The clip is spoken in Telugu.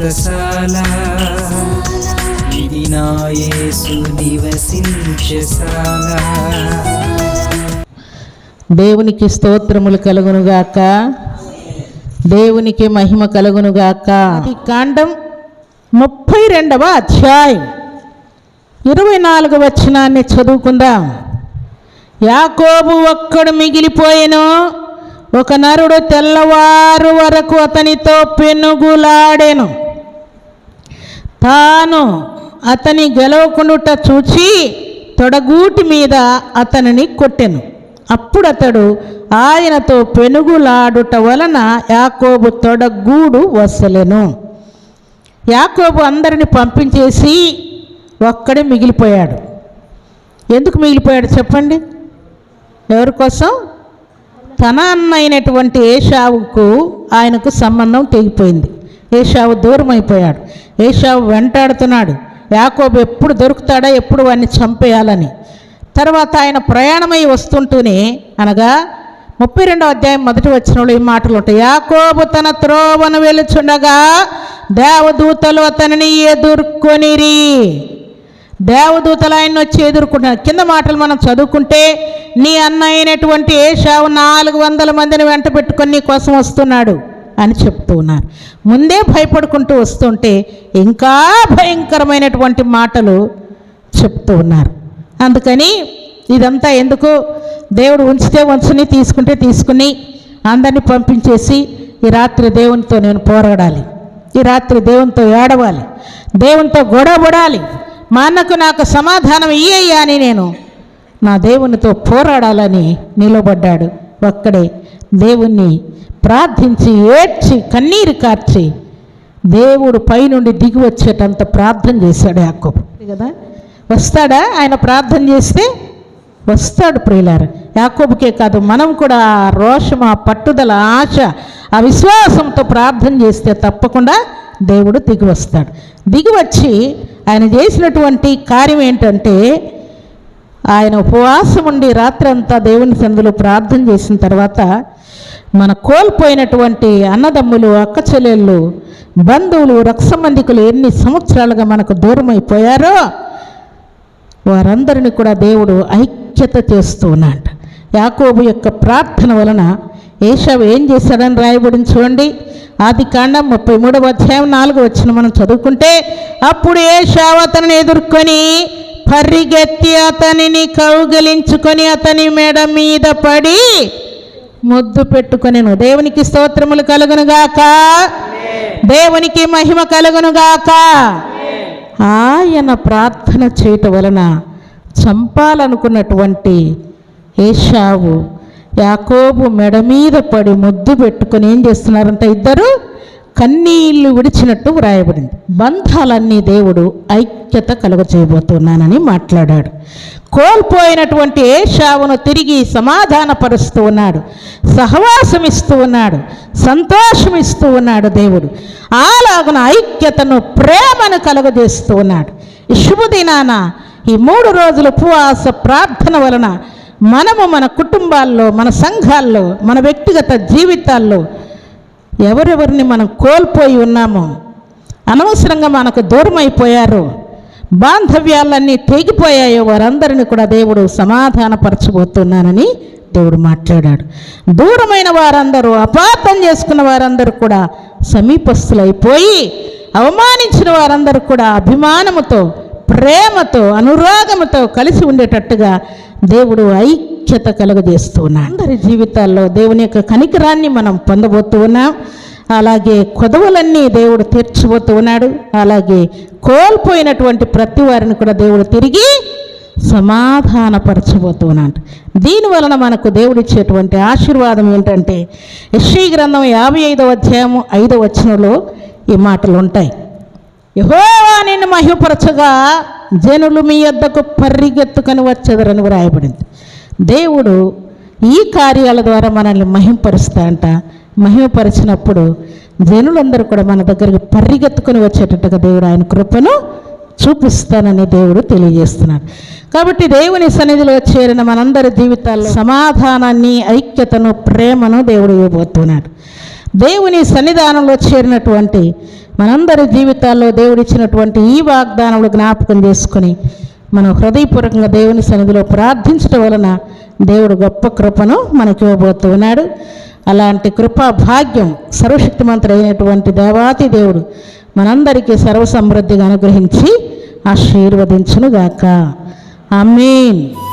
వ్రతశాల ఇది నివసించశాల దేవునికి స్తోత్రములు కలుగునుగాక. దేవునికి మహిమ కలుగునుగాక. అది కాండం ముప్పై రెండవ అధ్యాయం. ఇరవై నాలుగు వచనాన్ని చదువుకుందాం. యాకోబు ఒక్కడు మిగిలిపోయెను. ఒక నరుడు తెల్లవారు వరకు అతనితో పెనుగులాడెను. తాను అతని గెలవకుండుట చూచి తొడగూటి మీద అతనిని కొట్టెను. అప్పుడు అతడు ఆయనతో పెనుగులాడుట వలన యాకోబు తొడగూడు వసలెను. యాకోబు అందరిని పంపించేసి ఒక్కడే మిగిలిపోయాడు. ఎందుకు మిగిలిపోయాడు చెప్పండి? ఎవరి కోసం? తన అన్న అయినటువంటి ఏషావుకు ఆయనకు సంబంధం తెగిపోయింది. ఏషావు దూరం అయిపోయాడు ఏషావు వెంటాడుతున్నాడు. యాకోబు ఎప్పుడు దొరుకుతాడా ఎప్పుడు వాడిని చంపేయాలని. తర్వాత ఆయన ప్రయాణమై వస్తుంటూనే అనగా ముప్పై రెండవ అధ్యాయం మొదటి వచ్చినప్పుడు ఈ మాటలు ఉంటాయి. యాకోబు తన త్రోవను వెలుచుండగా దేవదూతలు అతనిని ఎదుర్కొనిరి. దేవదూతలు ఆయన వచ్చి ఎదుర్కొంటున్నారు. కింద మాటలు మనం చదువుకుంటే నీ అన్న అయినటువంటి ఏషావు నాలుగు వందల మందిని వెంట పెట్టుకొని నీ కోసం వస్తున్నాడు. అని చెప్తూ ఉన్నారు. ముందే భయపడుకుంటూ వస్తుంటే ఇంకా భయంకరమైనటువంటి మాటలు చెప్తూ ఉన్నారు. అందుకని ఇదంతా ఎందుకు? దేవుడు ఉంచితే ఉంచుని తీసుకుంటే తీసుకుని అందరినీ పంపించేసి ఈ రాత్రి దేవునితో నేను పోరాడాలి. ఈ రాత్రి దేవునితో ఏడవాలి. దేవునితో గొడవబడాలి మా అన్నకు నాకు సమాధానం ఇయ్యయ్యా అని నేను నా దేవునితో పోరాడాలని నిలబడ్డాడు. ఒక్కడే. దేవుణ్ణి ప్రార్థించి ఏడ్చి కన్నీరు కార్చి దేవుడు పైనుండి దిగి వచ్చేటంత ప్రార్థన చేశాడు యాకోబు. కదా? వస్తాడా? ఆయన ప్రార్థన చేస్తే వస్తాడు ప్రియులారు. యాకోబుకే కాదు మనం కూడా ఆ రోషం ఆ పట్టుదల ఆశ ఆ విశ్వాసంతో ప్రార్థన చేస్తే తప్పకుండా దేవుడు దిగి వస్తాడు. దిగి వచ్చి ఆయన చేసినటువంటి కార్యం ఏంటంటే ఆయన ఉపవాసం ఉండి రాత్రంతా దేవుని సందులో ప్రార్థన చేసిన తర్వాత మన కోల్పోయినటువంటి అన్నదమ్ములు అక్క చెల్లెళ్ళు బంధువులు రక్షమందికులు ఎన్ని సంవత్సరాలుగా మనకు దూరమైపోయారో వారందరినీ వారందరిని కూడా దేవుడు ఐక్యత చేస్తూ ఉన్నాడు యాకోబు యొక్క ప్రార్థన వలన ఏషావు ఏం చేశాడని రాయబడింది చూడండి. ఆది కాండం ముప్పై మూడవ అధ్యాయం నాలుగు వచ్చిన మనం చదువుకుంటే అప్పుడు ఏషావు అతనిని ఎదుర్కొని పరిగెత్తి అతనిని కౌగిలించుకొని అతని మెడ మీద పడి ముద్దు పెట్టుకొని దేవునికి స్తోత్రములు కలుగునుగాక. దేవునికి మహిమ కలుగునుగాక. ఆయన ప్రార్థన చేయటం వలన చంపాలనుకున్నటువంటి ఏషావు యాకోబు మెడ మీద పడి ముద్దు పెట్టుకుని ఏం చేస్తున్నారంట ఇద్దరు? కన్నీళ్ళు విడిచినట్టు వ్రాయబడింది. బంధాలన్నీ దేవుడు ఐక్యత కలుగజేయబోతున్నానని మాట్లాడాడు. కోల్పోయినటువంటి ఏషావును తిరిగి సమాధానపరుస్తూ ఉన్నాడు. సహవాసం ఇస్తూ ఉన్నాడు. సంతోషం ఇస్తూ ఉన్నాడు దేవుడు. అలాగున ఐక్యతను ప్రేమను కలుగజేస్తూ ఉన్నాడు. ఈ శుభదినాన ఈ మూడు రోజుల ఉపవాస ప్రార్థన వలన మనము మన కుటుంబాల్లో మన సంఘాల్లో మన వ్యక్తిగత జీవితాల్లో ఎవరెవరిని మనం కోల్పోయి ఉన్నామో అనవసరంగా మనకు దూరం అయిపోయారు బాంధవ్యాలన్నీ తెగిపోయాయో వారందరిని కూడా దేవుడు సమాధానపరచబోతున్నానని దేవుడు మాట్లాడాడు. దూరమైన వారందరూ అపార్థం చేసుకున్న వారందరూ కూడా సమీపస్తులైపోయి అవమానించిన వారందరూ కూడా అభిమానముతో ప్రేమతో అనురాగముతో కలిసి ఉండేటట్టుగా దేవుడు ఐక్యత కలుగజేస్తూ ఉన్నాడు అందరి జీవితాల్లో దేవుని యొక్క కనికరాన్ని మనం పొందబోతూ ఉన్నాం. అలాగే కొదవలన్నీ దేవుడు తీర్చబోతూ ఉన్నాడు. అలాగే కోల్పోయినటువంటి ప్రతి వారిని కూడా దేవుడు తిరిగి సమాధానపరచబోతున్నాడు దీని వలన మనకు దేవుడిచ్చేటువంటి ఆశీర్వాదం ఏంటంటే యశ్వీ గ్రంథం యాభై ఐదవ అధ్యాయము ఐదవ వచనంలో ఈ మాటలు ఉంటాయి. యహోవా నిన్ను మహిమపరచగా జనులు మీ యొద్దకు పరిగెత్తుకొని వచ్చెదరని వ్రాయబడింది దేవుడు ఈ కార్యాల ద్వారా మనల్ని మహింపరుస్తా అంట మహిమపరిచినప్పుడు జనులందరూ కూడా మన దగ్గరికి పరిగెత్తుకొని వచ్చేటట్టుగా దేవుడు ఆయన కృపను చూపిస్తానని దేవుడు తెలియజేస్తున్నాడు. కాబట్టి దేవుని సన్నిధిలో చేరిన మనందరి జీవితాల్లో సమాధానాన్ని ఐక్యతను ప్రేమను దేవుడు ఇవ్వబోతున్నాడు. దేవుని సన్నిధానంలో చేరినటువంటి మనందరి జీవితాల్లో దేవుడిచ్చినటువంటి ఈ వాగ్దానములు జ్ఞాపకం చేసుకొని మనం హృదయపూర్వకంగా దేవుని సన్నిధిలో ప్రార్థించడం వలన దేవుడు గొప్ప కృపను మనకి ఇవ్వబోతున్నాడు అలాంటి కృపా భాగ్యం సర్వశక్తిమంతుడైనటువంటి దేవాతి దేవుడు మనందరికీ సర్వసమృద్ధిగా అనుగ్రహించి ఆశీర్వదించునుగాక. ఆమేన్.